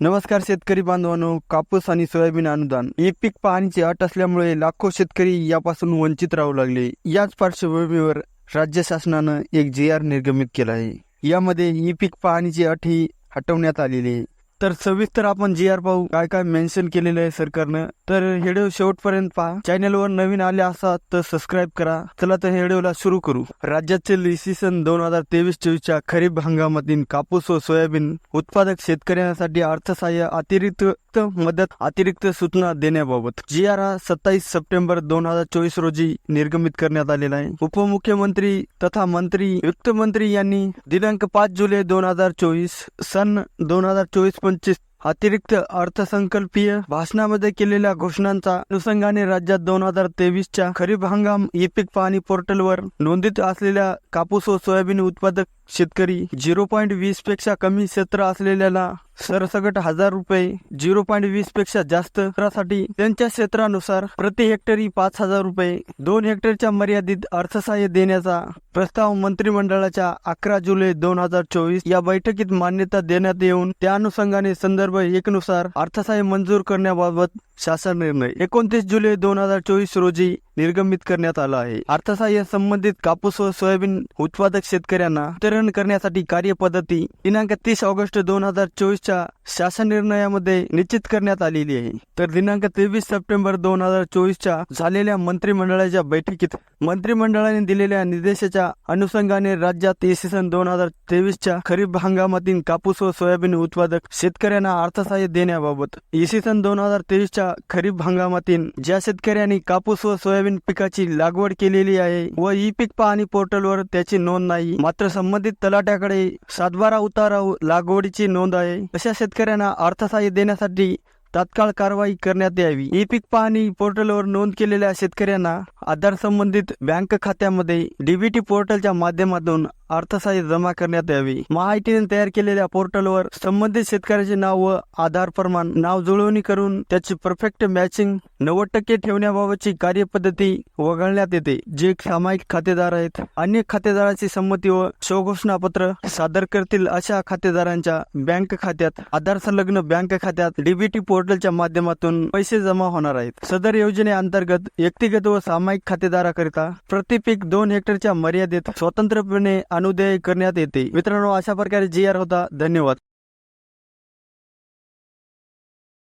नमस्कार शेतकरी बांधवांनो कापूस आणि सोयाबीन अनुदान हे पीक पाहणीची अट असल्यामुळे लाखो शेतकरी यापासून वंचित राहू लागले. याच पार्श्वभूमीवर राज्य शासनानं एक जी आर निर्गमित केला आहे. यामध्ये ई पीक पाहणीची अट ही हटवण्यात आलेली आहे. तर सविस्तर आपण जी आर पाहू. काय काय मेन्शन केलेलं आहे सरकारनं. तर व्हिडिओ शेवटपर्यंत पहा. चॅनलवर नवीन आले असा तर सबस्क्राईब करा. चला तर व्हिडिओला सुरू करू. राज्यातील इसवी सन दोन हजार तेवीस चोवीसच्या खरीप हंगामातील कापूस व सोयाबीन उत्पादक शेतकऱ्यांसाठी अर्थसहाय्य अतिरिक्त मदत अतिरिक्त सूचना देण्याबाबत जी आर हा सत्तावीस सप्टेंबर दोन हजार चोवीस रोजी निर्गमित करण्यात आलेला आहे. उपमुख्यमंत्री तथा मंत्री वित्त मंत्री यांनी दिनांक पाच जुलै दोन हजार चोवीस सन दोन हजार चोवीस पंचवीस अतिरिक्त अर्थसंकल्पीय भाषणामध्ये केलेल्या घोषणांचा अनुषंगाने राज्यात दोन हजार तेवीसच्या खरीप हंगाम ई पीक पाहणी पोर्टलवर नोंदित असलेल्या कापूस व सोयाबीन उत्पादक शेतकरी झिरो पॉईंट वीसपेक्षा कमी क्षेत्र असलेल्याला सरसकट हजार रुपये झिरो पॉईंट वीसपेक्षा जास्त क्षेत्रासाठी त्यांच्या क्षेत्रानुसार प्रति हेक्टरी पाच हजार रुपये दोन हेक्टरच्या मर्यादित अर्थसहाय्य देण्याचा प्रस्ताव मंत्रिमंडळाच्या अकरा जुलै दोन हजार चोवीस या बैठकीत मान्यता देण्यात येऊन त्या अनुषंगाने संदर्भ संदर्भ एकनुसार अर्थसहाय्य मंजूर करण्याबाबत शासन निर्णय. एकोणतीस जुलै दोन हजार चोवीस रोजी निर्गमित करण्यात आला आहे. अर्थसहाय्य संबंधित कापूस व सोयाबीन उत्पादक शेतकऱ्यांना वितरण करण्यासाठी कार्यपद्धती दिनांक तीस ऑगस्ट दोन हजार चोवीसच्या शासन निर्णयामध्ये निश्चित करण्यात आलेली आहे. तर दिनांक तेवीस सप्टेंबर दोन हजार चोवीसच्या झालेल्या मंत्रिमंडळाच्या बैठकीत मंत्रिमंडळाने दिलेल्या निर्देशाच्या अनुषंगाने राज्यात इसवी सन दोन हजार तेवीसच्या खरीप हंगामातील कापूस व सोयाबीन उत्पादक शेतकऱ्यांना अर्थसहाय्य देण्याबाबत इसवी सन दोन हजार तेवीसच्या खरीप हंगामातील ज्या शेतकऱ्यांनी कापूस व सोयाबीन पिकाची लागवड केलेली आहे व ई पीक पाहणी पोर्टलवर त्याची नोंद नाही. मात्र संबंधित तलाट्याकडे सातबारा उतारा लागवडीची नोंद आहे. अशा शेतकऱ्यांना अर्थसहाय्य देण्यासाठी तात्काळ कारवाई करण्यात यावी. ई पीक पाहणी पोर्टलवर नोंद केलेल्या शेतकऱ्यांना आधार संबंधित बँक खात्यामध्ये डीबीटी पोर्टलच्या माध्यमातून अर्थसहाय्य जमा करण्यात यावी. महाआयटीने तयार केलेल्या पोर्टलवर संबंधित शेतकऱ्याचे नाव व आधार प्रमाण नाव जुळवणी करून त्याची परफेक्ट मॅचिंग नव्वद टक्के ठेवण्याबाबतची कार्यपद्धती वगळण्यात येते जे सामायिक खातेदार आहेत. अन्य खातेदाराची संमती व स्वघोषणापत्र सादर करतील अशा खातेदारांच्या बँक खात्यात आधार संलग्न बँक खात्यात डीबीटी पोर्टलच्या माध्यमातून पैसे जमा होणार आहेत. सदर योजनेअंतर्गत व्यक्तिगत व सामायिक खातेदाराकरिता प्रति पीक दोन हेक्टरच्या मर्यादेत स्वतंत्रपणे अनुदेय करण्यात येते. मित्रांनो अशा प्रकारे जी आर होता. धन्यवाद.